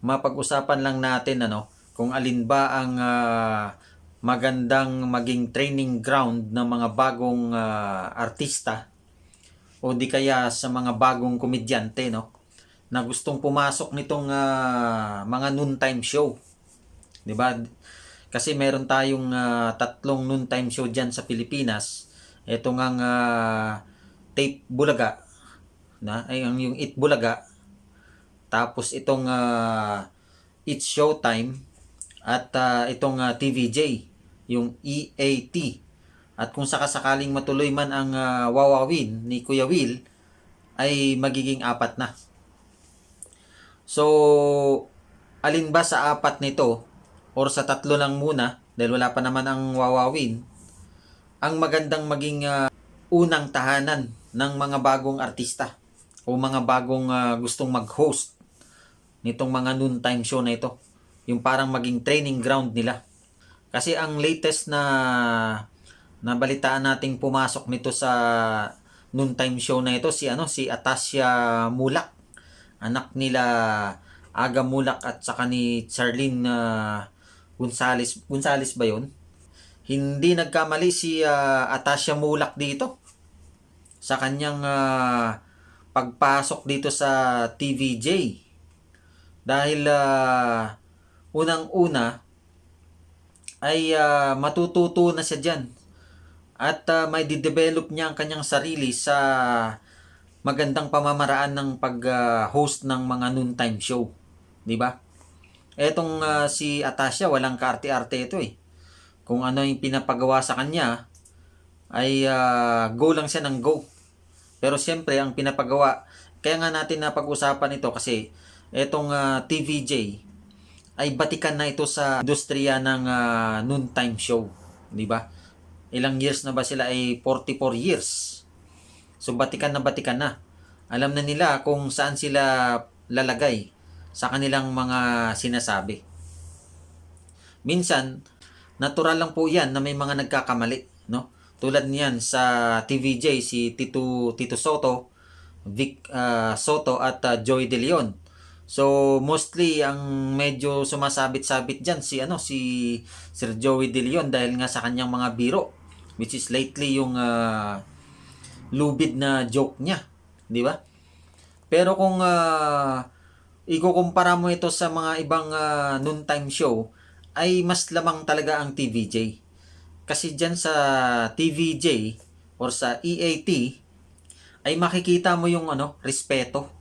mapag-usapan lang natin ano kung alin ba ang ah, magandang maging training ground ng mga bagong ah, artista o di kaya sa mga bagong komedyante no na gustong pumasok nitong ah, mga noontime show. 'Di ba? Kasi meron tayong ah, tatlong noontime show diyan sa Pilipinas. Ito ngang ah, Tape Bulaga na ay ang yung It Bulaga tapos itong ah, It's Showtime at ah, itong ah, TVJ yung EAT at kung sakasakaling matuloy man ang ah, Wawawin ni Kuya Will ay magiging apat na. So, alin ba sa apat nito or sa tatlo lang muna dahil wala pa naman ang Wawawin ang magandang maging ah, unang tahanan ng mga bagong artista o mga bagong ah, gustong mag-host nitong mga noontime show na ito. Yung parang maging training ground nila. Kasi ang latest na na balitaan nating pumasok nito sa noontime show na ito si ano si Atasia Mulak. Anak nila Aga Mulak at saka ni Charlene ah, Gonzales. Gonzales ba 'yon? Hindi nagkamali si ah, Atasia Mulak dito sa kanyang ah, pagpasok dito sa TVJ. Dahil ah, unang-una ay ah, matututo na siya dyan. At ah, may didevelop niya ang kanyang sarili sa magandang pamamaraan ng pag-host ng mga noontime show. Di ba? Etong ah, si Atasha, walang kaarte-arte ito eh. Kung ano yung pinapagawa sa kanya, ay ah, go lang siya ng go. Pero siyempre, ang pinapagawa, kaya nga natin na pag-usapan ito kasi etong ah, TVJ ay batikan na ito sa industriya ng ah, noontime show. Di ba? Ilang years na ba sila ay 44 years. So batikan na batikan na. Alam na nila kung saan sila lalagay sa kanilang mga sinasabi. Minsan, natural lang po yan na may mga nagkakamali. No? Tulad niyan sa TVJ, si Tito, Tito Soto, Vic ah, Soto at ah, Joy De Leon. So mostly ang medyo sumasabit-sabit diyan si ano si Sir Joey De Leon dahil nga sa kanyang mga biro which is lately yung ah, lubid na joke niya, di ba? Pero kung ah, ikukumpara mo ito sa mga ibang ah, noontime show ay mas lamang talaga ang TVJ. Kasi diyan sa TVJ or sa EAT ay makikita mo yung ano, respeto.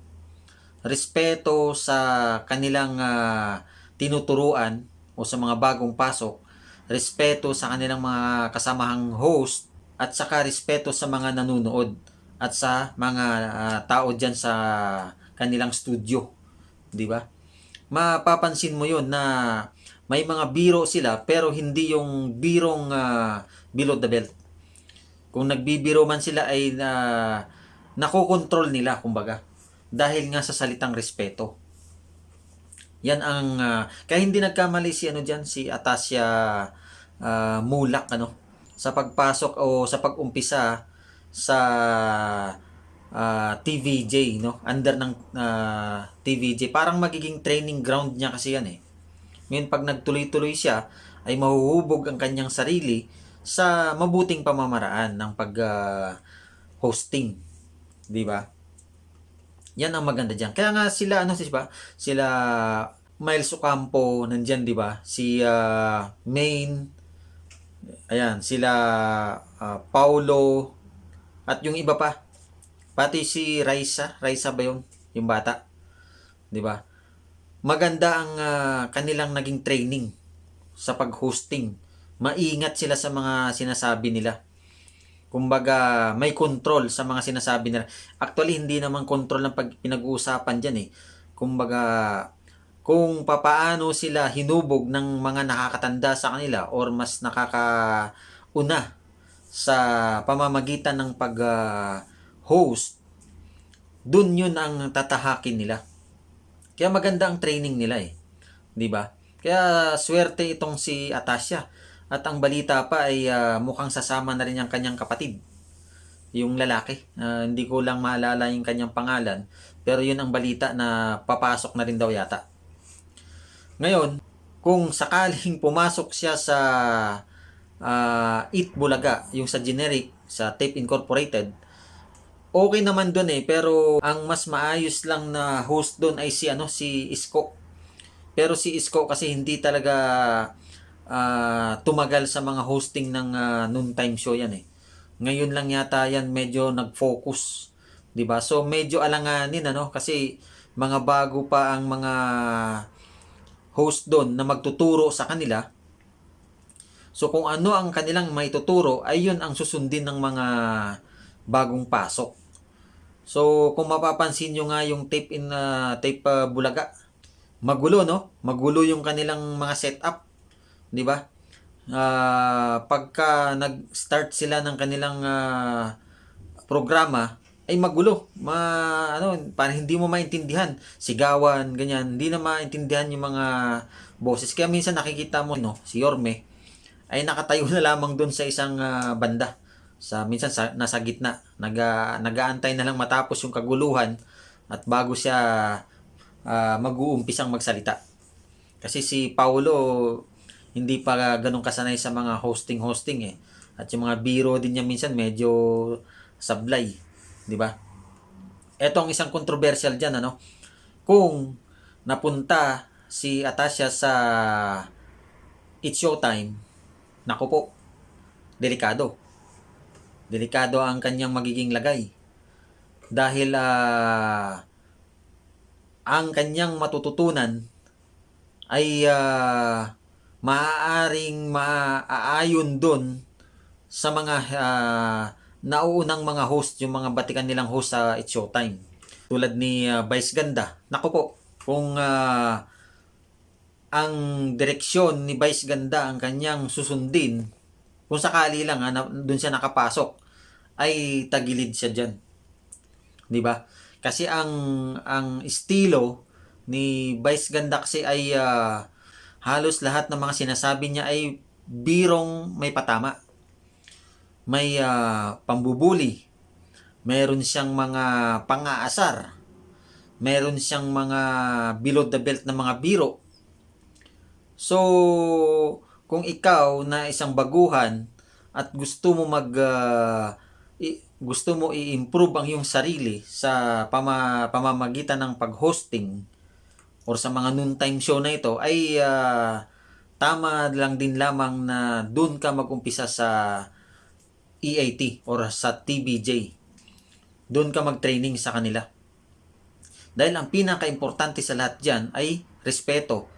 Respeto sa kanilang ah, tinuturuan o sa mga bagong pasok, respeto sa kanilang mga kasamahang host at saka respeto sa mga nanonood at sa mga ah, tao diyan sa kanilang studio, 'di ba? Mapapansin mo 'yon na may mga biro sila pero hindi yung birong ah, below the belt. Kung nagbibiro man sila ay na nakokontrol nila kumbaga dahil nga sa salitang respeto. Yan ang ah, kaya hindi nagkamali si ano diyan si Atasia ah, Mulak ano sa pagpasok o sa pag-umpisa sa ah, TVJ no under ng ah, TVJ parang magiging training ground niya kasi yan eh. Ngayon pag nagtuloy-tuloy siya ay mahuhubog ang kanyang sarili sa mabuting pamamaraan ng pag ah, hosting, 'di ba? Yan ang maganda diyan. Kaya nga sila ano si ba? Sila Miles Ocampo nandiyan, 'di ba? Si ah, Main Ayan, sila ah, Paulo at yung iba pa. Pati si Raisa, Raisa ba 'yung yung bata? 'Di ba? Maganda ang ah, kanilang naging training sa pag-hosting. Maingat sila sa mga sinasabi nila. Kumbaga, may control sa mga sinasabi nila. Actually, hindi naman control ng pag pinag-uusapan dyan eh. Kumbaga, kung papaano sila hinubog ng mga nakakatanda sa kanila or mas nakakauna sa pamamagitan ng pag-host, dun yun ang tatahakin nila. Kaya maganda ang training nila eh. 'Di ba? Kaya swerte itong si Atasha. At ang balita pa ay ah, mukhang sasama na rin ang kanyang kapatid. Yung lalaki. Ah, hindi ko lang maalala yung kanyang pangalan. Pero yun ang balita na papasok na rin daw yata. Ngayon, kung sakaling pumasok siya sa ah, Eat Bulaga, yung sa generic, sa Tape Incorporated, okay naman doon eh, pero ang mas maayos lang na host doon ay si ano si Isko. Pero si Isko kasi hindi talaga ah, tumagal sa mga hosting ng ah, noontime show yan eh. Ngayon lang yata yan medyo nag-focus, 'di ba? So medyo alanganin ano kasi mga bago pa ang mga host doon na magtuturo sa kanila. So kung ano ang kanilang maituturo ay yun ang susundin ng mga bagong pasok. So kung mapapansin nyo nga yung tape in ah, tape ah, bulaga, magulo no? Magulo yung kanilang mga setup, 'di ba? Ah, pagka nag-start sila ng kanilang ah, programa ay magulo. Ma ano, parang hindi mo maintindihan. Sigawan, ganyan. Hindi na maintindihan yung mga boses. Kaya minsan nakikita mo no, si Yorme ay nakatayo na lamang doon sa isang ah, banda. Sa minsan sa, nasa gitna. Naga nagaantay na lang matapos yung kaguluhan at bago siya ah, mag-uumpisang magsalita. Kasi si Paulo hindi pa ganun kasanay sa mga hosting-hosting eh. At yung mga biro din niya minsan medyo sablay, 'di ba? Ito ang isang controversial diyan ano. Kung napunta si Atasha sa It's Showtime, nako po, delikado. Delikado ang kanyang magiging lagay. Dahil ah, ang kanyang matututunan ay ah, maaaring maaayon doon sa mga ah, nauunang mga host, yung mga batikan nilang host sa It's Showtime. Tulad ni ah, Vice Ganda. Nako po, kung ah, ang direksyon ni Vice Ganda ang kanyang susundin, kung sakali lang ha, doon siya nakapasok, ay tagilid siya dyan. Di ba? Kasi ang ang estilo ni Vice Ganda kasi ay ah, halos lahat ng mga sinasabi niya ay birong may patama. May ah, pambubuli. Meron siyang mga pangaasar. Meron siyang mga below the belt na mga biro. So, kung ikaw na isang baguhan at gusto mo mag ah, i- gusto mo i-improve ang iyong sarili sa pama, pamamagitan ng pag-hosting or sa mga noontime show na ito ay ah, tama lang din lamang na doon ka mag-umpisa sa EAT or sa TBJ. Doon ka mag-training sa kanila. Dahil ang pinaka-importante sa lahat dyan ay respeto.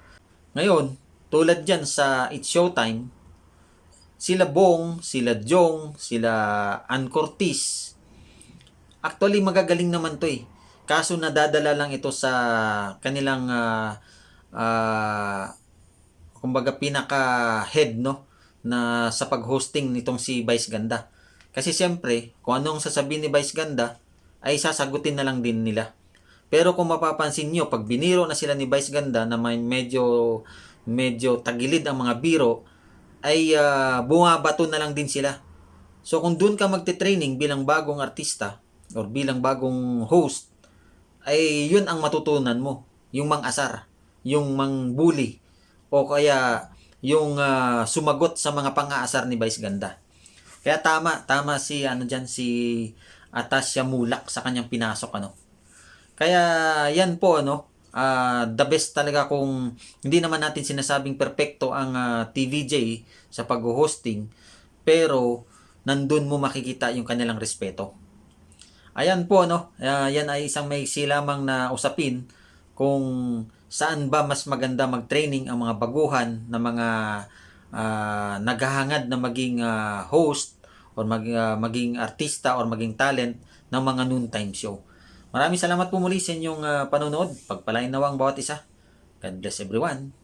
Ngayon, tulad dyan sa It's Showtime, sila Bong, sila Jong, sila Ann Cortez. Actually, magagaling naman to eh. Kaso nadadala lang ito sa kanilang ah, ah, kumbaga pinaka head no na sa pag-hosting nitong si Vice Ganda. Kasi siyempre, kung anong sasabihin ni Vice Ganda ay sasagutin na lang din nila. Pero kung mapapansin nyo, pag biniro na sila ni Vice Ganda na may medyo medyo tagilid ang mga biro, ay ah, bumabato na lang din sila. So kung doon ka magte-training bilang bagong artista or bilang bagong host, ay yun ang matutunan mo. Yung mang-asar, yung mang-bully, o kaya yung ah, sumagot sa mga pang-aasar ni Vice Ganda. Kaya tama, tama si ano diyan si Atasya Mulak sa kanyang pinasok ano. Kaya yan po ano, ah, the best talaga kung hindi naman natin sinasabing perpekto ang ah, TVJ sa pag-hosting, pero nandun mo makikita yung kanilang respeto. Ayan po no, Ah, yan ay isang may lamang na usapin kung saan ba mas maganda mag-training ang mga baguhan na mga ah, naghahangad na maging ah, host or mag, ah, maging artista or maging talent ng mga noontime show. Maraming salamat po muli sa inyong ah, panonood. Pagpalain nawang bawat isa. God bless everyone.